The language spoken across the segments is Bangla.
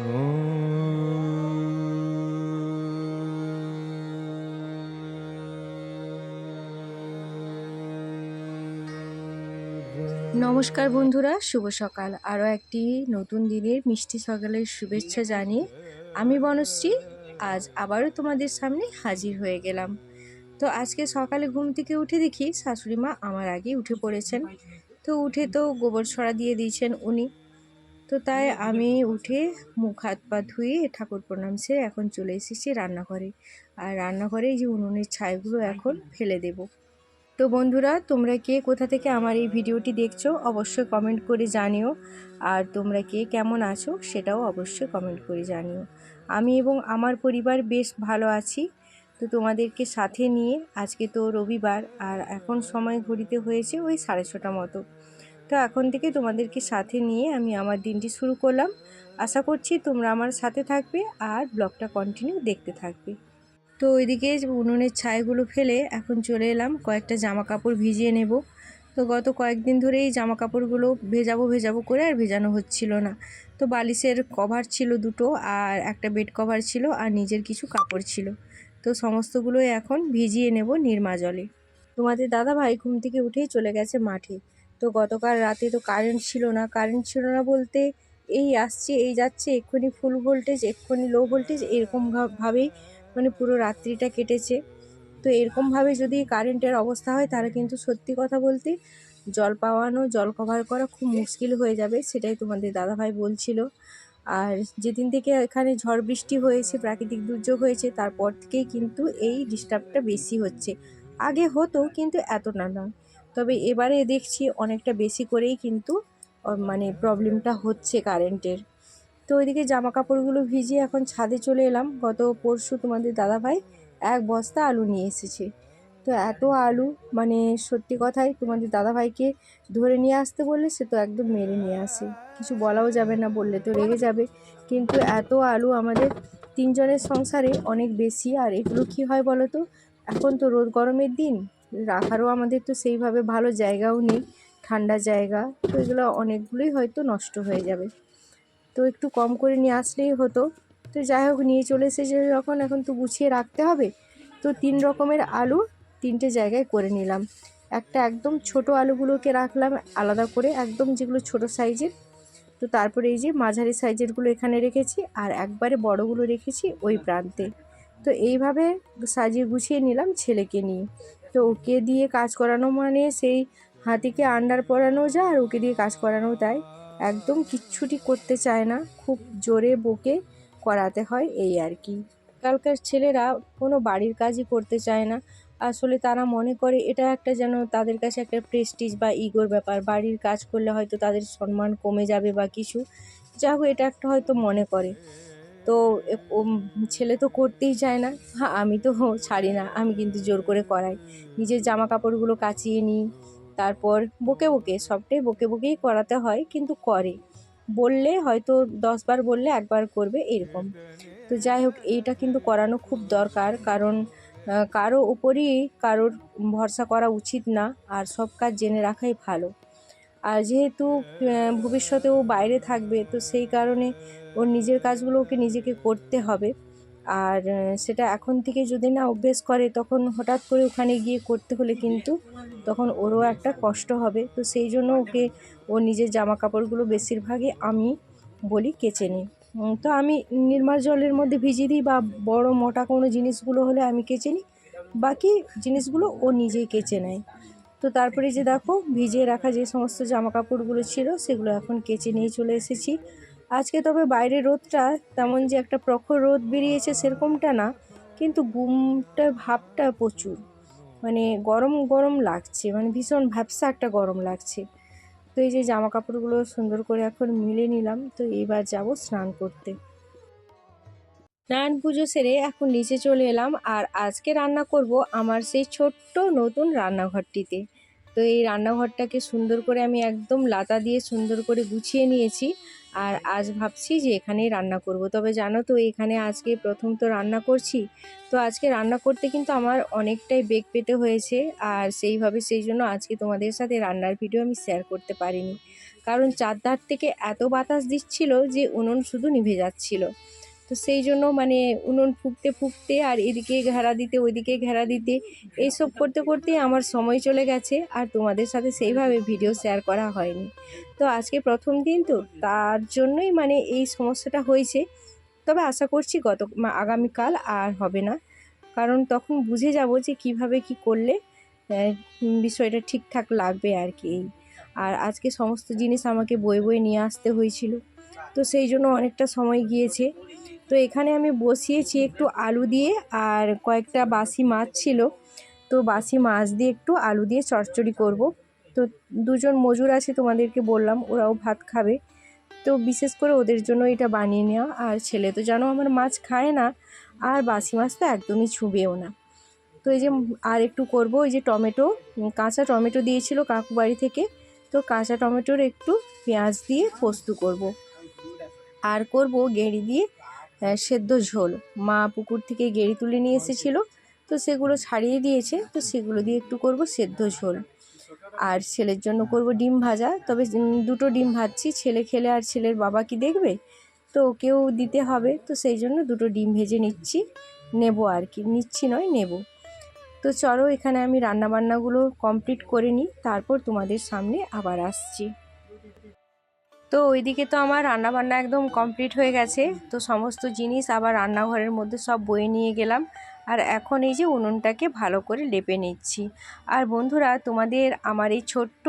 নমস্কার বন্ধুরা, শুভ সকাল। আরও একটি নতুন দিনের মিষ্টি সকালের শুভেচ্ছা জানিয়ে আমি বনশ্রী, আজ আবারও তোমাদের সামনে হাজির হয়ে গেলাম। তো আজকে সকালে ঘুম থেকে উঠে দেখি শাশুড়ি মা আমার আগে উঠে পড়েছেন। তো উঠে তো গোবর ছড়া দিয়ে দিয়েছেন উনি। তো তাই আমি উঠে মুখ হাত পা ধুয়ে ঠাকুর প্রণাম সেরে এখন চলে এসেছি রান্নাঘরে। আর রান্নাঘরে যে উনুনের ছাইগুলো এখন ফেলে দেবো। তো বন্ধুরা, তোমরা কে কোথা থেকে আমার এই ভিডিওটি দেখছ অবশ্যই কমেন্ট করে জানিও। আর তোমরা কে কেমন আছো সেটাও অবশ্যই কমেন্ট করে জানিও। আমি এবং আমার পরিবার বেশ ভালো আছি। তো তোমাদেরকে সাথে নিয়ে আজকে তো রবিবার, আর এখন সময় ঘড়িতে হয়েছে ওই সাড়ে ছটা মতো। তো এখন থেকে তোমাদেরকে সাথে নিয়ে আমি আমার দিনটি শুরু করলাম। আশা করছি তোমরা আমার সাথে থাকবে আর ব্লগটা কন্টিনিউ দেখতে থাকবে। তো ওইদিকে উনুনের ছাইগুলো ফেলে এখন চলে এলাম, কয়েকটা জামা কাপড় ভিজিয়ে নেব। তো গত কয়েকদিন ধরেই জামা কাপড়গুলো ভেজাবো ভেজাবো করে আর ভেজানো হচ্ছিল না। তো বালিশের কভার ছিল দুটো আর একটা বেড কভার ছিল আর নিজের কিছু কাপড় ছিল। তো সমস্তগুলোই এখন ভিজিয়ে নেব নির্মা জলে। তোমাদের দাদা ভাই ঘুম থেকে উঠেই চলে গেছে মাঠে। তো গতকাল রাতে তো কারেন্ট ছিল না। কারেন্ট ছিল না বলতে এই আসছে, এই যাচ্ছে, এক্ষুনি ফুল ভোল্টেজ এক্ষুনি লো ভোল্টেজ এরকম ভাবেই মানে পুরো রাত্রিটা কেটেছে। তো এরকমভাবে যদি কারেন্টের অবস্থা হয়, তাহলে কিন্তু সত্যি কথা বলতে জল পাওয়ানো, জল কভার করা খুব মুশকিল হয়ে যাবে, সেটাই তোমাদের দাদাভাই বলছিল। আর যেদিন থেকে এখানে ঝড় বৃষ্টি হয়েছে, প্রাকৃতিক দুর্যোগ হয়েছে, তারপর থেকেই কিন্তু এই ডিস্টার্বটা বেশি হচ্ছে। আগে হতো, কিন্তু এতটা নয় তবে এবারে দেখছি অনেকটা বেশি করেই কিন্তু মানে প্রবলেমটা হচ্ছে কারেন্টের তো ওইদিকে জামা কাপড়গুলো ভিজিয়ে এখন ছাদে চলে এলাম। গত পরশু তোমাদের দাদাভাই এক বস্তা আলু নিয়ে এসেছে। তো এত আলু মানে সত্যি কথাই তোমাদের দাদাভাইকে ধরে নিয়ে আসতে বললে সে তো একদম মেরে নিয়ে আসে। কিছু বলাও যাবে না, বললে তো রেগে যাবে। কিন্তু এত আলু আমাদের তিনজনের সংসারে অনেক বেশি। আর এগুলো কী হয় বলো তো? এখন তো রোদ গরমের দিন। রাখারও আমাদের তো সেইভাবে ভালো জায়গাও নেই, ঠান্ডা জায়গা, তো এগুলো অনেকগুলোই হয়তো নষ্ট হয়ে যাবে। তো একটু কম করে নিয়ে আসলেই হতো। তো যাই হোক, নিয়ে চলে এসেছে যখন, এখন তো গুছিয়ে রাখতে হবে। তো তিন রকমের আলু তিনটে জায়গায় করে নিলাম। একটা একদম ছোট আলুগুলোকে রাখলাম আলাদা করে, একদম যেগুলো ছোট সাইজের। তো তারপরে এই যে মাঝারি সাইজেরগুলো এখানে রেখেছি আর একবারে বড়গুলো রেখেছি ওই প্রান্তে। তো এইভাবে সাজিয়ে গুছিয়ে নিলাম ছেলেকে নিয়ে। তো ওকে দিয়ে কাজ করানো মানে সেই হাতিকে আন্ডার পরানো যায় আর ওকে দিয়ে কাজ করানো তাই। একদম কিচ্ছুটি করতে চায় না, খুব জোরে বকে করাতে হয় এই আর কি। কালকার ছেলেরা কোনো বাড়ির কাজই করতে চায় না। আসলে তারা মনে করে এটা একটা যেন তাদের কাছে একটা প্রেস্টিজ বা ইগোর ব্যাপার। বাড়ির কাজ করলে হয়তো তাদের সম্মান কমে যাবে বা কিছু। যা হোক, এটা একটা হয়তো মনে করে। তো ছেলে তো করতেই চায় না। আমি তো ছাড়ি না, আমি কিন্তু জোর করে করাই। নিজের জামা কাপড়গুলো কাচিয়ে নিই, তারপর বকে বকে, সবটাই বকে বকেই করাতে হয়, কিন্তু করে। বললে হয়তো দশবার বললে একবার করবে, এরকম। তো যাই হোক, এইটা কিন্তু করানো খুব দরকার, কারণ কারও উপরই কারোর ভরসা করা উচিত না, আর সব কাজ জেনে রাখাই ভালো। আর যেহেতু ভবিষ্যতেও বাইরে থাকবে, তো সেই কারণে ওর নিজের কাজগুলো ওকে নিজেকে করতে হবে। আর সেটা এখন থেকে যদি না অভ্যেস করে, তখন হঠাৎ করে ওখানে গিয়ে করতে হলে কিন্তু তখন ওরও একটা কষ্ট হবে। তো সেই জন্য ওকে ও নিজের জামা কাপড়গুলো বেশিরভাগই আমি বলি কেচে নিই। তো আমি নির্মাল জলের মধ্যে ভিজিয়ে দিই বা বড় মোটা কোনো জিনিসগুলো হলে আমি কেচে নিই। বাকি জিনিসগুলো ও নিজেই কেচে নেয়। তো তারপরে যে দেখো ভিজিয়ে রাখা যে সমস্ত জামা কাপড়গুলো ছিল, সেগুলো এখন কেচে নিয়ে চলে এসেছি। আজকে তবে বাইরে রোদটা তেমন যে একটা প্রখর রোদ বেরিয়েছে সেরকমটা না, কিন্তু গুমটা ভাবটা প্রচুর। মানে গরম গরম লাগছে মানে ভীষণ ভ্যাবসা একটা গরম লাগছে। তো এই যে জামা কাপড়গুলো সুন্দর করে এখন মিলে নিলাম, তো এবার যাব স্নান করতে। স্নান পুজো সেরে এখন নিচে চলে এলাম, আর আজকে রান্না করব আমার সেই ছোট্ট নতুন রান্নাঘরটিতে। তো এই রান্নাঘরটাকে সুন্দর করে আমি একদম লাতা দিয়ে সুন্দর করে গুছিয়ে নিয়েছি আর আজ ভাবছি যে এখানেই রান্না করব। তবে জানো তো এখানে আজকে প্রথম তো রান্না করছি। তো আজকে রান্না করতে কিন্তু আমার অনেকটাই বেগ পেতে হয়েছে। আর সেইভাবে সেই জন্য আজকে তোমাদের সাথে রান্নার ভিডিও আমি শেয়ার করতে পারিনি। কারণ চারধার থেকে এত বাতাস দিচ্ছিল যে উনুন শুধু নিভে যাচ্ছিল। তো সেই জন্য মানে উনুন ফুঁকতে ফুঁকতে আর এদিকে ঘেরা দিতে, ওইদিকে ঘেরা দিতে, এইসব করতে করতে আমার সময় চলে গেছে আর তোমাদের সাথে সেইভাবে ভিডিও শেয়ার করা হয়নি। তো আজকে প্রথম দিন তো তার জন্যই মানে এই সমস্যাটা হয়েছে। তবে আশা করছি গত আগামীকাল আর হবে না। কারণ তখন বুঝে যাব যে কীভাবে কি করলে বিষয়টা ঠিকঠাক লাগবে আর কি। আর আজকে সমস্ত জিনিস আমাকে বয়ে বয়ে নিয়ে আসতে হয়েছিল। তো সেই জন্য অনেকটা সময় গিয়েছে। তো এখানে আমি বসিয়েছি একটু আলু দিয়ে আর কয়েকটা বাসি মাছ ছিল। তো বাসি মাছ দিয়ে একটু আলু দিয়ে চচ্চড়ি করব। তো দুজন মজুর আছে তোমাদেরকে বললাম, ওরাও ভাত খাবে। তো বিশেষ করে ওদের জন্য এটা বানিয়ে নেওয়া। আর ছেলে তো জানো আমার মাছ খায় না, আর বাসি মাছ তো একদমই ছুঁবেও না। তো এই যে আর একটু করব ওই যে টমেটো কাঁচা টমেটো দিয়েছিল কাকু বাড়ি থেকে। তো কাঁচা টমেটোর একটু পেঁয়াজ দিয়ে পোস্ত করব। আর করব গেঁড়ি দিয়ে সেদ্ধ ঝোল। মা পুকুর থেকে গেঁড়ি তুলে নিয়ে এসেছিল, তো সেগুলো ছাড়িয়ে দিয়েছে, তো সেগুলো দিয়ে একটু করব সেদ্ধ ঝোল। আর ছেলের জন্য করব ডিম ভাজা, তবে দুটো ডিম ভাজছি, ছেলে খেলে আর ছেলের বাবা কি দেখবে? তো ওকেও দিতে হবে, তো সেই জন্য দুটো ডিম ভেজে নিচ্ছি, নেব আর কি, নিচ্ছি নয়, নেব। তো চলো এখানে আমি রান্নাবান্নাগুলো কমপ্লিট করে নিই, তারপর তোমাদের সামনে আবার আসছি। তো ওইদিকে তো আমার রান্নাবান্না একদম কমপ্লিট হয়ে গেছে। তো সমস্ত জিনিস আবার রান্নাঘরের মধ্যে সব বয়ে নিয়ে গেলাম। আর এখন এই যে উনুনটাকে ভালো করে লেপে নিচ্ছি। আর বন্ধুরা, তোমাদের আমার এই ছোট্ট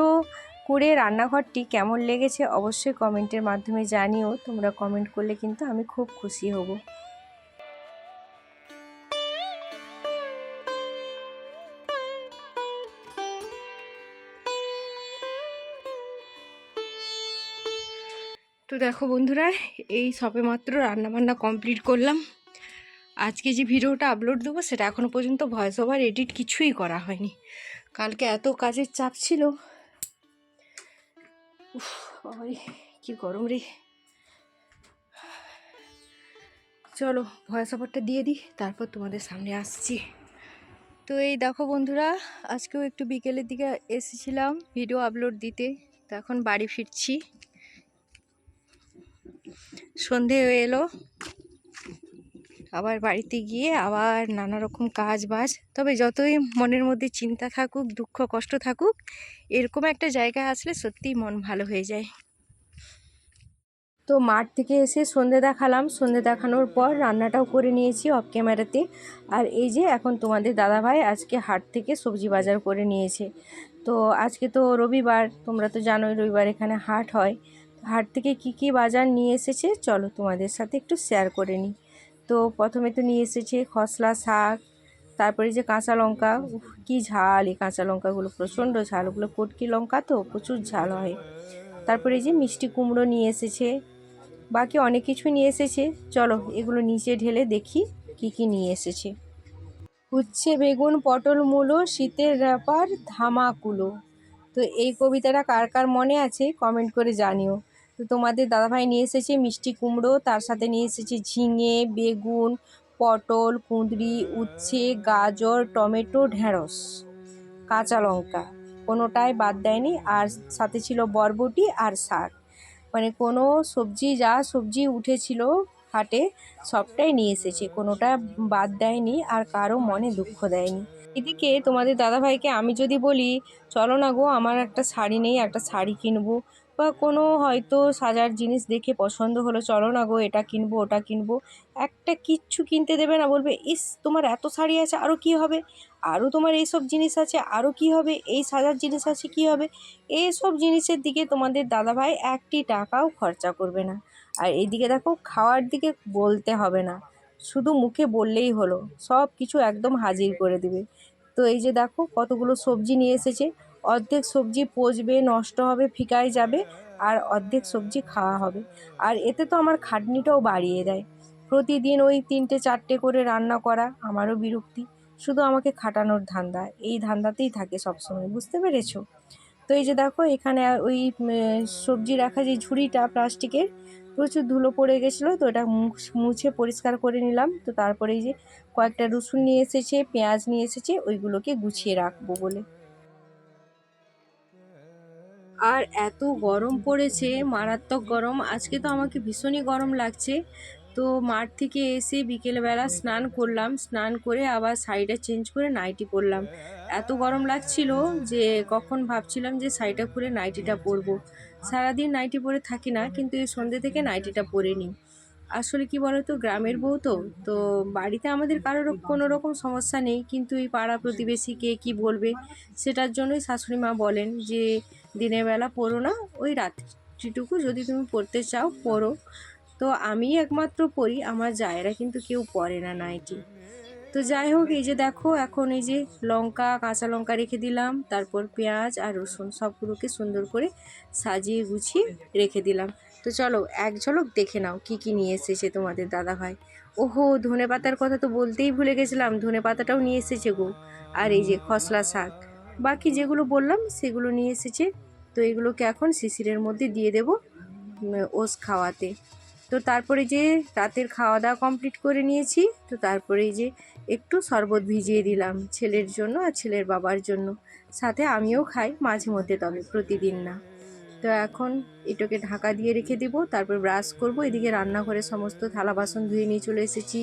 করে রান্নাঘরটি কেমন লেগেছে অবশ্যই কমেন্টের মাধ্যমে জানিও। তোমরা কমেন্ট করলে কিন্তু আমি খুব খুশি হব। তো দেখো বন্ধুরা, এই সবে মাত্র রান্নাবান্না কমপ্লিট করলাম। আজকে যে ভিডিওটা আপলোড দেবো, সেটা এখনও পর্যন্ত ভয়েস ওভার এডিট কিছুই করা হয়নি। কালকে এত কাজের চাপ ছিল। উফ কি গরম রে। চলো ভয়েস ওভারটা দিয়ে দিই, তারপর তোমাদের সামনে আসছি। তো এই দেখো বন্ধুরা, আজকেও একটু বিকেলের দিকে এসেছিলাম ভিডিও আপলোড দিতে। তো এখন বাড়ি ফিরছি। সন্ধে হয়ে এলো। আবার বাড়িতে গিয়ে আবার নানা রকম কাজ বাজ তবে যতই মনের মধ্যে চিন্তা থাকুক, দুঃখ, কষ্ট থাকুক, এরকম একটা জায়গা আসলে সত্যিই মন ভালো হয়ে যায়। তো মাঠ থেকে এসে সন্ধে দেখালাম। সন্ধে দেখানোর পর রান্নাটাও করে নিয়েছি অফ ক্যামেরাতে আর এই যে এখন তোমাদের দাদাভাই আজকে হাট থেকে সবজি বাজার করে নিয়েছে। তো আজকে তো রবিবার, তোমরা তো জানোই রবিবার এখানে হাট হয়। হাট থেকে কি কি বাজার নিয়ে এসেছে, চলো তোমাদের সাথে একটু শেয়ার করে নিই। তো প্রথমে তো নিয়ে এসেছে খসলা শাক, তারপরে যে কাঁচা লঙ্কা কি ঝাল, এই কাঁচা লঙ্কাগুলো, প্রচণ্ড ঝাল, ওগুলো কটকি লঙ্কা তো, প্রচুর ঝাল হয়। তারপরে যে মিষ্টি কুমড়ো নিয়ে এসেছে, বাকি অনেক কিছু নিয়ে এসেছে, চলো এগুলো নিচে ঢেলে দেখি কি কি নিয়ে এসেছে। উচ্ছে, বেগুন, পটল, মূলো, শীতের ব্যাপার ধামাকুলো তো এই কবিতাটা কার কার মনে আছে কমেন্ট করে জানিও। তো তোমাদের দাদাভাই নিয়ে এসেছে মিষ্টি কুমড়ো, তার সাথে নিয়ে এসেছে ঝিঙে, বেগুন, পটল, কুঁদরি, উচ্ছে, গাজর, টমেটো, ঢেঁড়স, কাঁচা লঙ্কা। কোনোটাই বাদ দেয়নি। আর সাথে ছিল বরবটি আর শাক। মানে কোনো সবজি, যা সবজি উঠেছিল হাটে, সবটাই নিয়ে এসেছে। কোনোটা বাদ দেয়নি আর কারও মনে দুঃখ দেয়নি। এদিকে তোমাদের দাদাভাইকে আমি যদি বলি, চলো না গো, আমার একটা শাড়ি নেই, একটা শাড়ি কিনবো। বা কোনো হয়তো সাজার জিনিস দেখে পছন্দ হলো, চলো না গো, এটা কিনবো, ওটা কিনবো। একটা কিচ্ছু কিনতে দেবে না, বলবে, ইস, তোমার এত শাড়ি আছে আরও কী হবে? আরও তোমার এইসব জিনিস আছে আরও কী হবে? এই সাজার জিনিস আছে, কী হবে? এইসব জিনিসের দিকে তোমাদের দাদাভাই একটি টাকাও খরচা করবে না। আর এইদিকে দেখো, খাওয়ার দিকে বলতে হবে না। শুধু মুখে বললেই হলো সব কিছু একদম হাজির করে দেবে। তো এই যে দেখো, কতগুলো সবজি নিয়ে এসেছে। অর্ধেক সবজি পচবে, নষ্ট হবে, ফিকায় যাবে আর অর্ধেক সবজি খাওয়া হবে। আর এতে তো আমার খাটনিটাও বাড়িয়ে দেয়। প্রতিদিন ওই তিনটে, চারটে করে রান্না করা আমারও বিরক্তি। শুধু আমাকে খাটানোর ধান্দা, এই ধান্দাতেই থাকে সবসময়, বুঝতে পেরেছ? তো এই যে দেখো, এখানে ওই সবজি রাখা যে ঝুড়িটা প্লাস্টিকের, প্রচুর ধুলো পড়ে গেছিল, তো এটা মুছ- মুছে পরিষ্কার করে নিলাম। তো তারপরে এই যে কয়েকটা রসুন নিয়ে এসেছে, পেঁয়াজ নিয়ে এসেছে, ওইগুলোকে গুছিয়ে রাখব বলে। আর এত গরম পড়েছে, মারাত্মক গরম। আজকে তো আমাকে ভীষণই গরম লাগছে। তো মাঠ থেকে এসে বিকেলবেলা স্নান করলাম। স্নান করে আবার শাড়িটা চেঞ্জ করে নাইটি পরলাম। এত গরম লাগছিল যে কখন ভাবছিলাম যে শাড়িটা খুলে নাইটিটা পরবো। সারাদিন নাইটি পরে থাকি না, কিন্তু এই সন্ধ্যে থেকে নাইটিটা পরে নিই। আসলে কি বলতো, গ্রামের বউ তো তো বাড়িতে আমাদের কারোর কোনো রকম সমস্যা নেই, কিন্তু এই পাড়া প্রতিবেশী কে কী বলবে, সেটার জন্যই শাশুড়ি মা বলেন যে, দিনের বেলা পড়ো না, ওই রাত্রিটুকু যদি তুমি পড়তে চাও, পড়ো। তো আমি একমাত্র পড়ি, আমার জায়েরা কিন্তু কেউ পড়ে না নাইটি। তো যাই হোক, এই যে দেখো, এখন এই যে লঙ্কা, কাঁচা লঙ্কা রেখে দিলাম, তারপর পেঁয়াজ আর রসুন সবগুলোকে সুন্দর করে সাজিয়ে গুছিয়ে রেখে দিলাম। তো চলো, এক ঝলক দেখে নাও কি কি নিয়ে এসেছে তোমাদের দাদা ভাই ওহো, ধনে পাতার কথা তো বলতেই ভুলে গেছিলাম, ধনে পাতাটাও নিয়ে এসেছে গো। আর এই যে খসলা শাক, বাকি যেগুলো বললাম সেগুলো নিয়ে এসেছে। তো এগুলোকে এখন শিশিরের মধ্যে দিয়ে দেবো ওস খাওয়াতে। তো তারপরে যে রাতের খাওয়া দাওয়া কমপ্লিট করে নিয়েছি, তো তারপরে যে একটু শরবত ভিজিয়ে দিলাম ছেলের জন্য আর ছেলের বাবার জন্য। সাথে আমিও খাই মাঝে মধ্যে তবে, প্রতিদিন না। তো এখন এটাকে ঢাকা দিয়ে রেখে দিব, তারপর ব্রাশ করব, এদিকে রান্নাঘরে সমস্ত থালা বাসন ধুয়ে নিয়ে চলে এসেছি,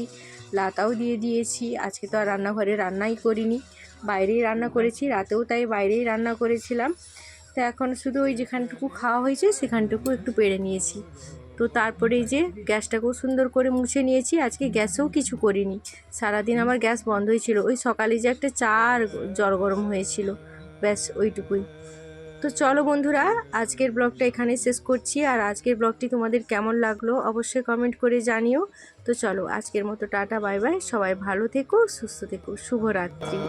লাতাও দিয়ে দিয়েছি, আজকে তো আর রান্নাঘরে রান্নাই করিনি, বাইরেই রান্না করেছি, রাতেও তাই বাইরেই রান্না করেছিলাম, তো এখন শুধু ওই যেখানটুকু খাওয়া হয়েছে সেখানটুকু একটু পেড়ে নিয়েছি, তো তারপরে যে গ্যাসটাকেও সুন্দর করে মুছে নিয়েছি, আজকে গ্যাসেও কিছু করিনি, সারাদিন আমার গ্যাস বন্ধই ছিল, ওই সকালে যে একটা চা আর জল গরম হয়েছিল, ব্যাস ওইটুকুই তো চলো বন্ধুরা, আজকের ব্লগটা এখানে শেষ করছি। আর আজকের ব্লগটি তোমাদের কেমন লাগল অবশ্যই কমেন্ট করে জানিও। তো চলো আজকের মতো টাটা, বাই বাই। সবাই ভালো থেকো, সুস্থ থেকো, শুভরাত্রি।